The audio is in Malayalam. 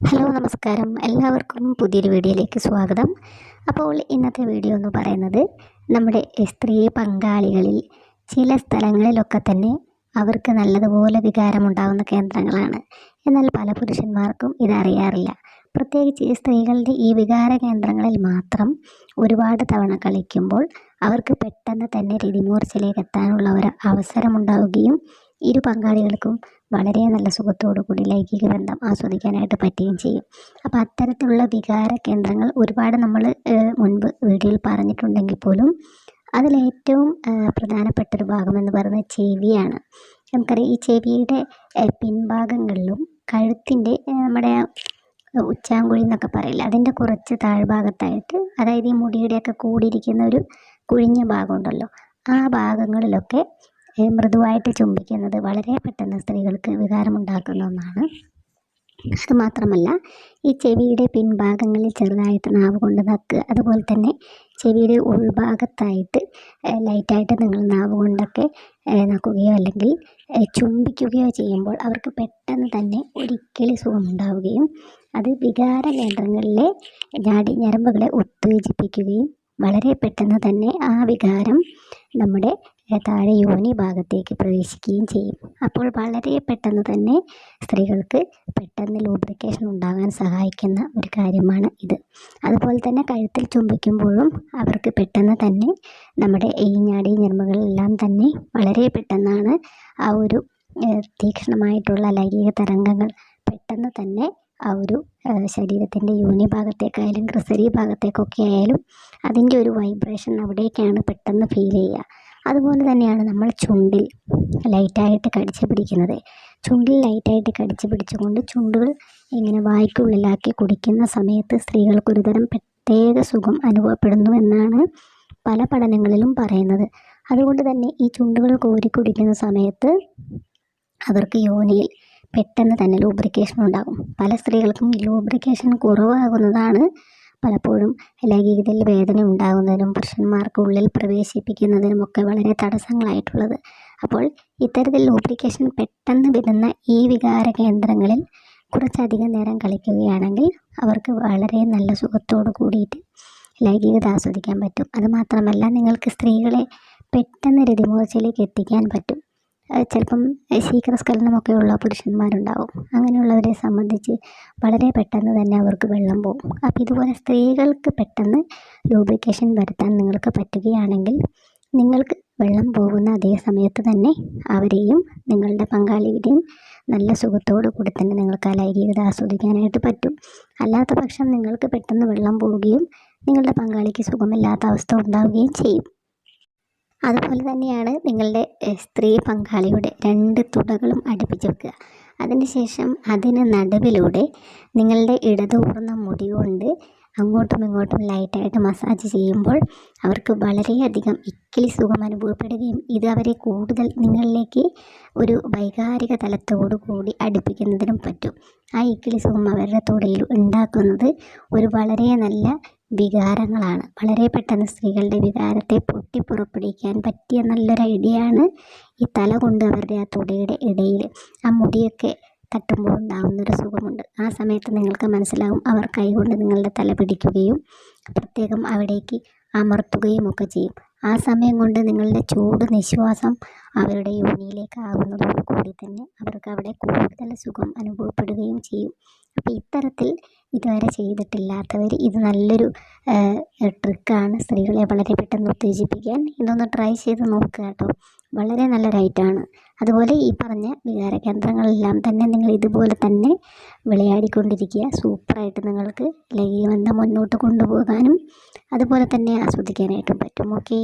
ഹലോ നമസ്കാരം. എല്ലാവർക്കും പുതിയൊരു വീഡിയോയിലേക്ക് സ്വാഗതം. അപ്പോൾ ഇന്നത്തെ വീഡിയോ എന്ന് പറയുന്നത് നമ്മുടെ സ്ത്രീ പങ്കാളികളിൽ ചില സ്ഥലങ്ങളിലൊക്കെ തന്നെ അവർക്ക് നല്ലതുപോലെ വികാരമുണ്ടാകുന്ന കേന്ദ്രങ്ങളാണ്. എന്നാൽ പല പുരുഷന്മാർക്കും ഇതറിയാറില്ല പ്രത്യേകിച്ച് സ്ത്രീകളുടെ ഈ വികാര കേന്ദ്രങ്ങളിൽ മാത്രം ഒരുപാട് തവണ കളിക്കുമ്പോൾ അവർക്ക് പെട്ടെന്ന് തന്നെ രതിമൂർച്ചയിലേക്ക് എത്താനുള്ള ഒരു അവസരമുണ്ടാവുകയും ഇരു പങ്കാളികൾക്കും വളരെ നല്ല സുഖത്തോടു കൂടി ലൈംഗിക ബന്ധം ആസ്വദിക്കാനായിട്ട് പറ്റുകയും ചെയ്യും. അപ്പോൾ അത്തരത്തിലുള്ള വികാര കേന്ദ്രങ്ങൾ ഒരുപാട് നമ്മൾ മുൻപ് വീഡിയോയിൽ പറഞ്ഞിട്ടുണ്ടെങ്കിൽ പോലും അതിലേറ്റവും പ്രധാനപ്പെട്ടൊരു ഭാഗമെന്ന് പറയുന്നത് ചെവിയാണ്. നമുക്കറിയാം ഈ ചെവിയുടെ പിൻഭാഗങ്ങളിലും കഴുത്തിന്റെ നമ്മുടെ ഉച്ചാങ്കുഴി എന്നൊക്കെ പറയില്ല അതിന്റെ കുറച്ച് താഴ്ഭാഗത്തായിട്ട് അതായത് ഈ മുടിയുടെയൊക്കെ കൂടിയിരിക്കുന്ന ഒരു കുഴിഞ്ഞ ഭാഗമുണ്ടല്ലോ ആ ഭാഗങ്ങളിലൊക്കെ മൃദുവായിട്ട് ചുംബിക്കുന്നത് വളരെ പെട്ടെന്ന് സ്ത്രീകൾക്ക് വികാരമുണ്ടാക്കുന്ന ഒന്നാണ്. അത് മാത്രമല്ല ഈ ചെവിയുടെ പിൻഭാഗങ്ങളിൽ ചെറുതായിട്ട് നാവ് കൊണ്ട് നക്കുക അതുപോലെ തന്നെ ചെവിയുടെ ഉൾഭാഗത്തായിട്ട് ലൈറ്റായിട്ട് നിങ്ങൾ നാവ് കൊണ്ടൊക്കെ നക്കുകയോ അല്ലെങ്കിൽ ചുംബിക്കുകയോ ചെയ്യുമ്പോൾ അവർക്ക് പെട്ടെന്ന് തന്നെ ഒരിക്കലും സുഖമുണ്ടാവുകയും അത് വികാര കേന്ദ്രങ്ങളിലെ ഞാടി ഞരമ്പുകളെ ഉത്തേജിപ്പിക്കുകയും വളരെ പെട്ടെന്ന് തന്നെ ആ വികാരം നമ്മുടെ താഴെ യോനി ഭാഗത്തേക്ക് പ്രവേശിക്കുകയും ചെയ്യും. അപ്പോൾ വളരെ പെട്ടെന്ന് തന്നെ സ്ത്രീകൾക്ക് പെട്ടെന്ന് ലൂബ്രിക്കേഷൻ ഉണ്ടാകാൻ സഹായിക്കുന്ന ഒരു കാര്യമാണ് ഇത്. അതുപോലെ തന്നെ കഴുത്തിൽ ചുംബിക്കുമ്പോഴും അവർക്ക് പെട്ടെന്ന് തന്നെ നമ്മുടെ ഈ ഞാടി ഞരമ്പുകളെല്ലാം തന്നെ വളരെ പെട്ടെന്നാണ് ആ ഒരു തീക്ഷ്ണമായിട്ടുള്ള ലൈംഗിക തരംഗങ്ങൾ പെട്ടെന്ന് തന്നെ ആ ഒരു ശരീരത്തിന്റെ യോനി ഭാഗത്തേക്കായാലും ക്രിസരി ഭാഗത്തേക്കൊക്കെ ആയാലും അതിന്റെ ഒരു വൈബ്രേഷൻ അവിടേക്കാണ് പെട്ടെന്ന് ഫീൽ ചെയ്യുക. അതുപോലെ തന്നെയാണ് നമ്മൾ ചുണ്ടിൽ ലൈറ്റായിട്ട് കടിച്ചു പിടിക്കുന്നത്. ചുണ്ടിൽ ലൈറ്റായിട്ട് കടിച്ചു പിടിച്ചുകൊണ്ട് ചുണ്ടുകൾ ഇങ്ങനെ വായ്ക്കുള്ളിലാക്കി കുടിക്കുന്ന സമയത്ത് സ്ത്രീകൾക്ക് ഒരുതരം പ്രത്യേക സുഖം അനുഭവപ്പെടുന്നു എന്നാണ് പല പഠനങ്ങളിലും പറയുന്നത്. അതുകൊണ്ട് തന്നെ ഈ ചുണ്ടുകൾ കോരി കുടിക്കുന്ന സമയത്ത് അവർക്ക് യോനിയിൽ പെട്ടെന്ന് തന്നെ ലൂബ്രിക്കേഷൻ ഉണ്ടാകും. പല സ്ത്രീകൾക്കും ലൂബ്രിക്കേഷൻ കുറവാകുന്നതാണ് പലപ്പോഴും ലൈംഗികതയിൽ വേദന ഉണ്ടാകുന്നതിനും പുരുഷന്മാർക്ക് ഉള്ളിൽ പ്രവേശിപ്പിക്കുന്നതിനും ഒക്കെ വളരെ തടസ്സങ്ങളായിട്ടുള്ളത്. അപ്പോൾ ഇത്തരത്തിൽ ലൂബ്രിക്കേഷൻ പെട്ടെന്ന് വരുന്ന ഈ വികാര കേന്ദ്രങ്ങളിൽ കുറച്ചധികം നേരം കളിക്കുകയാണെങ്കിൽ അവർക്ക് വളരെ നല്ല സുഖത്തോട് കൂടിയിട്ട് ലൈംഗികത ആസ്വദിക്കാൻ പറ്റും. അതുമാത്രമല്ല നിങ്ങൾക്ക് സ്ത്രീകളെ പെട്ടെന്ന് രതിമൂർച്ചയിലേക്ക് എത്തിക്കാൻ പറ്റും. ചിലപ്പം ശീഘ്രസ്ഖലനമൊക്കെ ഉള്ള പുരുഷന്മാരുണ്ടാവും. അങ്ങനെയുള്ളവരെ സംബന്ധിച്ച് വളരെ പെട്ടെന്ന് തന്നെ അവർക്ക് വെള്ളം പോകും അപ്പോൾ ഇതുപോലെ സ്ത്രീകൾക്ക് പെട്ടെന്ന് ലൂബ്രിക്കേഷൻ വരുത്താൻ നിങ്ങൾക്ക് പറ്റുകയാണെങ്കിൽ നിങ്ങൾക്ക് വെള്ളം പോകുന്ന അതേ സമയത്ത് തന്നെ അവരെയും നിങ്ങളുടെ പങ്കാളിയുടെയും നല്ല സുഖത്തോടു കൂടി തന്നെ നിങ്ങൾക്ക് ആ ലൈംഗികത ആസ്വദിക്കാനായിട്ട് പറ്റും. അല്ലാത്ത പക്ഷം നിങ്ങൾക്ക് പെട്ടെന്ന് വെള്ളം പോവുകയും നിങ്ങളുടെ പങ്കാളിക്ക് സുഖമില്ലാത്ത അവസ്ഥ ഉണ്ടാവുകയും ചെയ്യും. അതുപോലെ തന്നെയാണ് നിങ്ങളുടെ സ്ത്രീ പങ്കാളിയുടെ രണ്ട് തുടകളും അടുപ്പിച്ച് വെക്കുക. അതിനുശേഷം അതിന് നടുവിലൂടെ നിങ്ങളുടെ ഇടതൂർന്ന മുടി കൊണ്ട് അങ്ങോട്ടും ഇങ്ങോട്ടും ലൈറ്റായിട്ട് മസാജ് ചെയ്യുമ്പോൾ അവർക്ക് വളരെയധികം ഇക്കിളി സുഖം അനുഭവപ്പെടുകയും ഇത് അവരെ കൂടുതൽ നിങ്ങളിലേക്ക് ഒരു വൈകാരിക തലത്തോടു കൂടി അടുപ്പിക്കുന്നതിനും പറ്റും. ആ ഇക്കിളി സുഖം അവരുടെ തൊടയിൽ ഉണ്ടാക്കുന്നത് ഒരു വളരെ നല്ല വികാരങ്ങളാണ്. വളരെ പെട്ടെന്ന് സ്ത്രീകളുടെ വികാരത്തെ പൊട്ടിപ്പുറപ്പെടുവിക്കാൻ പറ്റിയ നല്ലൊരു ഐഡിയ ആണ് ഈ തല കൊണ്ട് അവരുടെ ആ തൊടിയുടെ ഇടയിൽ. ആ മുടിയൊക്കെ തട്ടുമ്പോൾ ഉണ്ടാകുന്നൊരു സുഖമുണ്ട്. ആ സമയത്ത് നിങ്ങൾക്ക് മനസ്സിലാവും അവർ കൈകൊണ്ട് നിങ്ങളുടെ തല പിടിക്കുകയും പ്രത്യേകം അവിടേക്ക് അമർത്തുകയും ഒക്കെ ചെയ്യും. ആ സമയം കൊണ്ട് നിങ്ങളുടെ ചൂട് നിശ്വാസം അവരുടെ യോനിയിലേക്ക് ആകുന്നതോടു കൂടി തന്നെ അവർക്ക് അവിടെ കൂടുതൽ സുഖം അനുഭവപ്പെടുകയും ചെയ്യും. അപ്പോൾ ഇത്തരത്തിൽ ഇതുവരെ ചെയ്തിട്ടില്ലാത്തവർ ഇത് നല്ലൊരു ട്രിക്കാണ് സ്ത്രീകളെ വളരെ പെട്ടെന്ന് ഉത്തേജിപ്പിക്കാൻ. ഇതൊന്ന് ട്രൈ ചെയ്ത് നോക്കുക കേട്ടോ. വളരെ നല്ല റൈറ്റാണ്. അതുപോലെ ഈ പറഞ്ഞ വികാര കേന്ദ്രങ്ങളെല്ലാം തന്നെ നിങ്ങൾ ഇതുപോലെ തന്നെ വിളയാടിക്കൊണ്ടിരിക്കുക. സൂപ്പറായിട്ട് നിങ്ങൾക്ക് ലൈംഗികബന്ധം മുന്നോട്ട് കൊണ്ടുപോകാനും അതുപോലെ തന്നെ ആസ്വദിക്കാനായിട്ടും പറ്റും. ഓക്കേ.